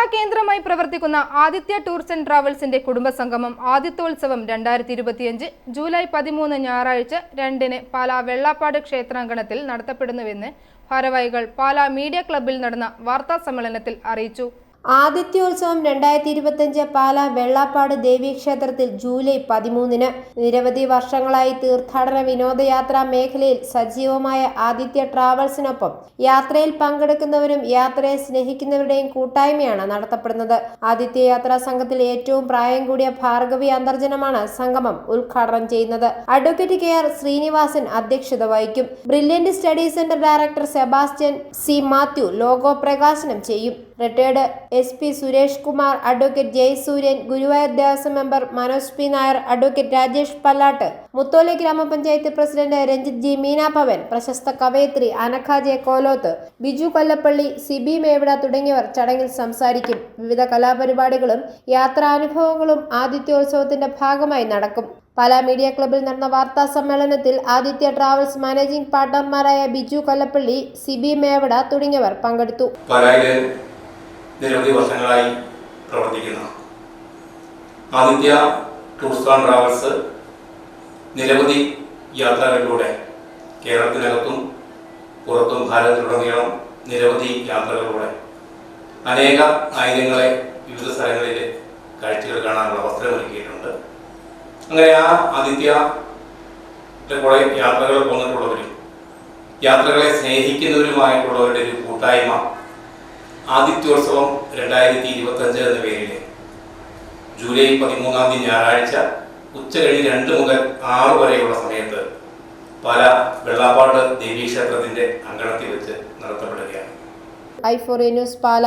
പാലാ കേന്ദ്രമായി പ്രവർത്തിക്കുന്ന Aditya tours and ട്രാവൽസിന്റെ കുടുംബസംഗമം ആദിത്യോത്സവം രണ്ടായിരത്തി ഇരുപത്തിയഞ്ച് ജൂലൈ പതിമൂന്ന് ഞായറാഴ്ച രണ്ടിന് പാലാ വെള്ളാപ്പാട് ക്ഷേത്രാങ്കണത്തിൽ നടത്തപ്പെടുന്നുവെന്ന് ഭാരവാഹികൾ പാലാ മീഡിയ ക്ലബ്ബിൽ നടന്ന വാർത്താ സമ്മേളനത്തിൽ അറിയിച്ചു. ആദിത്യോത്സവം രണ്ടായിരത്തി ഇരുപത്തിയഞ്ച് പാല വെള്ളാപ്പാട് ദേവീക്ഷേത്രത്തിൽ ജൂലൈ പതിമൂന്നിന്. നിരവധി വർഷങ്ങളായി തീർത്ഥാടന വിനോദയാത്രാ മേഖലയിൽ സജീവമായ ആദിത്യ ട്രാവൽസിനൊപ്പം യാത്രയിൽ പങ്കെടുക്കുന്നവരും യാത്രയെ സ്നേഹിക്കുന്നവരുടെയും കൂട്ടായ്മയാണ് നടത്തപ്പെടുന്നത്. ആദിത്യ യാത്രാ സംഘത്തിൽ ഏറ്റവും പ്രായം കൂടിയ ഭാർഗവി അന്തർജനമാണ് സംഗമം ഉദ്ഘാടനം ചെയ്യുന്നത്. അഡ്വക്കേറ്റ് കെ ആർ ശ്രീനിവാസൻ അധ്യക്ഷത വഹിക്കും. Brilliant Study Centre director Sebastian C Mathew logo പ്രകാശനം ചെയ്യും. Retired S P Suresh Kumar advocate Jayasooryan Guruvayur Devaswom member Manoj P Nair advocate Rajesh Pallattu Mutholi gramapanchayat president Ranjith G Meenabhavan പ്രശസ്ത കവയത്രി Anakha J Koloth Biju Kollappally Sibi Mevida തുടങ്ങിയവർ ചടങ്ങിൽ സംസാരിക്കും. വിവിധ കലാപരിപാടികളും യാത്രാനുഭവങ്ങളും ആദിത്യോത്സവത്തിന്റെ ഭാഗമായി നടക്കും. പാലാ മീഡിയ ക്ലബിൽ നടന്ന വാർത്താ സമ്മേളനത്തിൽ ആദിത്യ ട്രാവൽസ് മാനേജിംഗ് പാർട്ണർമാരായ ബിജു കൊല്ലപ്പള്ളി സിബി മേവട തുടങ്ങിയവർ പങ്കെടുത്തു. നിരവധി വർഷങ്ങളായി പ്രവർത്തിക്കുന്ന. ആദിത്യ ടൂർസ് ആൻഡ് ട്രാവൽസ് നിരവധി യാത്രകളിലൂടെ കേരളത്തിനകത്തും പുറത്തും ഭാരതത്തിലുടനീളം നിരവധി യാത്രകളിലൂടെ അനേക ആയിരങ്ങളെ വിവിധ സ്ഥലങ്ങളിൽ കാഴ്ചകൾ കാണാനുള്ള അവസരമൊരുക്കിയിട്ടുണ്ട് അങ്ങനെ ആ ആദിത്യ കുറെ യാത്രകൾ പോന്നിട്ടുള്ളവരും യാത്രകളെ സ്നേഹിക്കുന്നവരുമായിട്ടുള്ളവരുടെ ഒരു കൂട്ടായ്മ ആദിത്യോത്സവം രണ്ടായിരത്തി ഇരുപത്തി അഞ്ച് എന്ന പേരിൽ ജൂലൈ പതിമൂന്നാം തീയതി ഞായറാഴ്ച ഉച്ച കഴിഞ്ഞ് രണ്ട് മുതൽ ആറ് വരെയുള്ള സമയത്ത് പല വെള്ളാപ്പാട് ദേവീക്ഷേത്രത്തിന്റെ അങ്കണത്തിൽ വെച്ച് നടത്തപ്പെടുകയാണ്. I four news Pala.